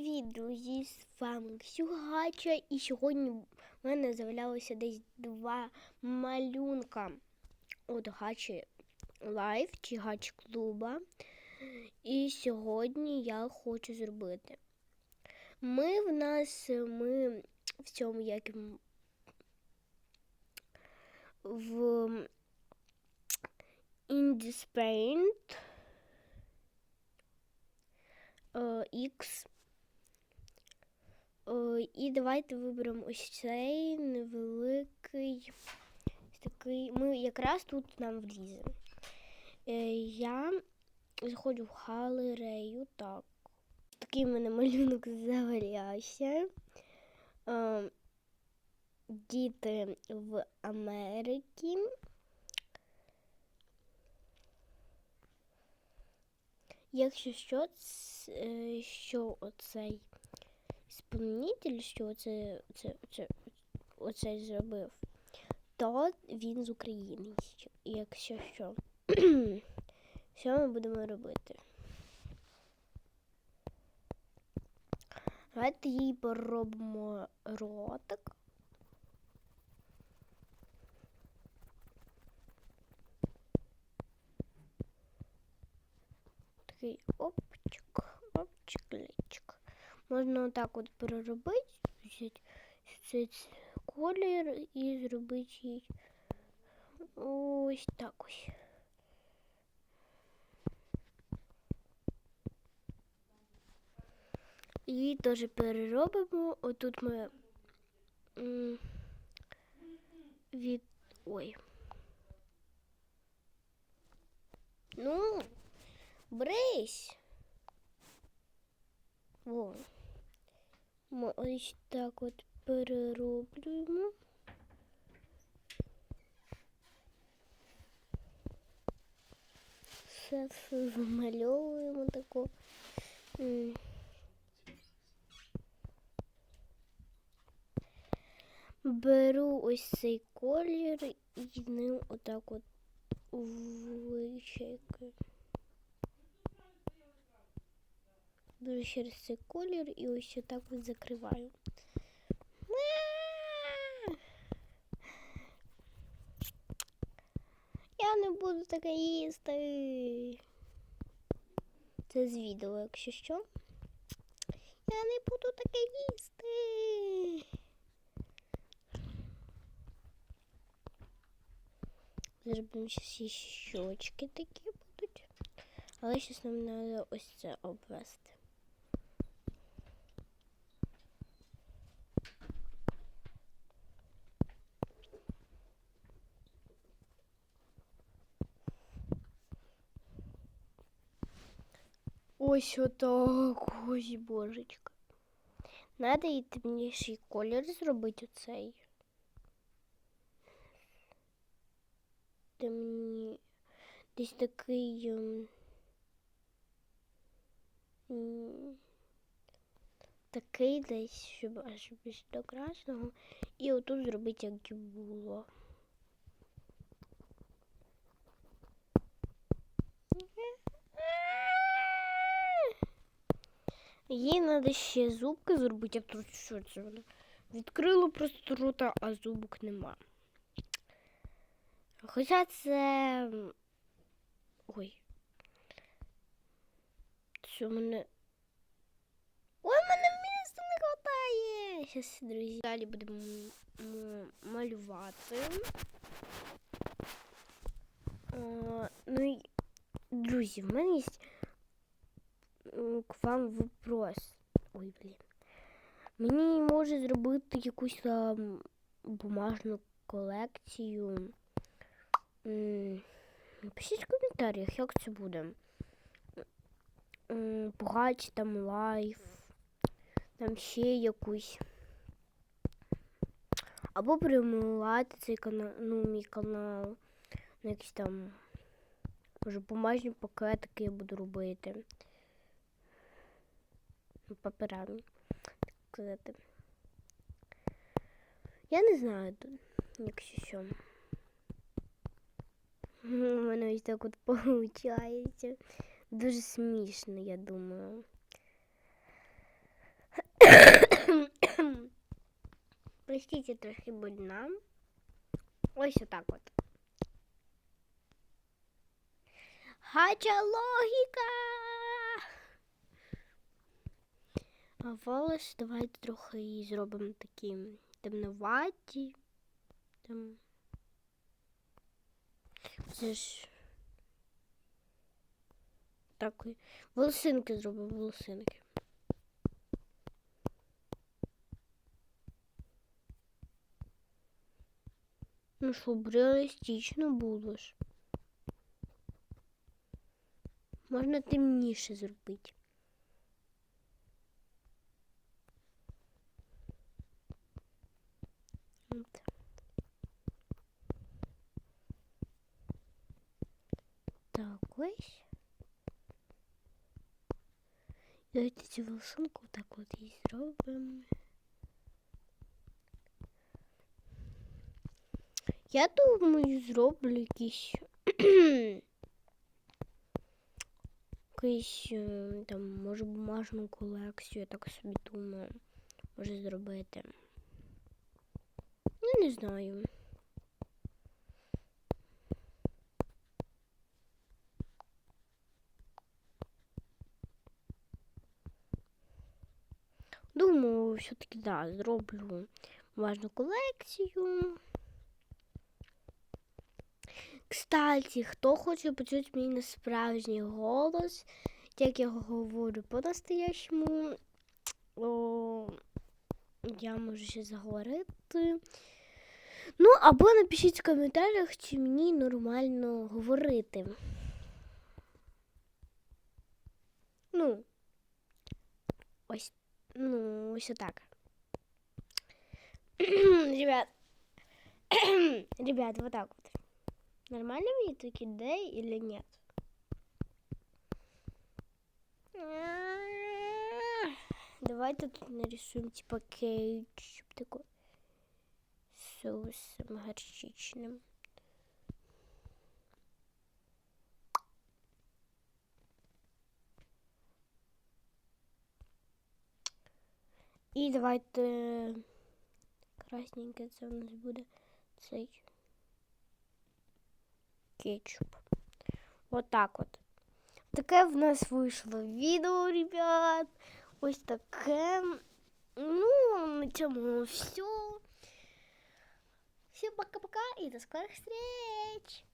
Привіт, друзі, з вами Ксюгача, і сьогодні в мене з'являлося десь два малюнка от Гачі Лайф чи Гач Клуба. І сьогодні я хочу зробити. Ми в нас, ми в цьому як в Indie Paint е, X. І давайте виберемо ось цей невеликий. такий. Ми якраз тут нам влізе. Е, Я заходжу в галерею. Так. Такий в мене малюнок завалявся. Е, Діти в Америці. Якщо що, е, що оцей сповнитель, що оце, оце, оце, оцей зробив, то він з України. Що- Якщо що. Що ми будемо робити? Давайте їй поробимо ротик. Такий опчик, опчик, личик. Можна отак от переробити, цей колір і зробити їй ось так ось. Її теж переробимо. Отут ми від. Ой. Ну, брись. Во. Ми ось так от перероблюємо. Все замальовуємо таку. Беру ось цей колір і ним отак от вичекаю. Беру через цей колір і ось отак от закриваю. Я не буду таке їсти. Це з відео, якщо що. Я не буду таке їсти. Зробимо ще щочки такі будуть. Але зараз нам треба ось це обвести. Ось отак, ось божечка. Надо і темніший колір зробити оцей. Темні. Десь такий. ем, Такий десь, щоб аж більш до красного. І отут зробити, як було. Їй треба ще зубки зробити, а тут що це воно? Відкрило просто рота, а зубок нема. Хоча це. Ой. Що мене. Ой, мене місця не хватає. Зараз, друзі, далі будемо малювати. О, ну і, друзі, в мене є к вам вопрос. Ой, блін. Мені може зробити якусь там бумажну колекцію. М, Напишіть в коментарях, як це буде. М, Погач там лайф, там ще якусь. Або премувати цей канал, ну, мій канал. На якісь там. Може, бумажні пакетики я буду робити паперами, так сказати. Я не знаю, тут якщо що. Воно ось так от виходить. Дуже смішно, я думаю. Простите, трохи больна. Ось отак от. Хача логіка! Волос давайте трохи її зробимо такі темноваті. Там. Це ж. Так, волосинки зробимо, волосинки. Ну що, реалістично було ж. Можна темніше зробити. Так, ось. Давайте цю волосинку так от її зробимо. Я думаю, зроблю якісь якусь там, може, бумажну колекцію, я так собі думаю, може зробити. Ну, не знаю. Думаю, все-таки да, зроблю важну колекцію. Кстати, хто хоче почути мій несправжній голос, як я говорю по-настоящему, я можу ще заговорити. Ну, або напишіть в коментарях, чи мені нормально говорити. Ну, ось, ну, ось отак. Ребят, ребят, вот так вот. Нормально мне таки day или нет? Давайте тут нарисуем типа кетчуп такой соусом горчичным. І давайте красненьке це у нас буде цей кетчуп. Вот так от. Таке в нас вийшло відео, ребят. Ось таке. Ну, на цьому все. Всем пока-пока и до скорых встреч!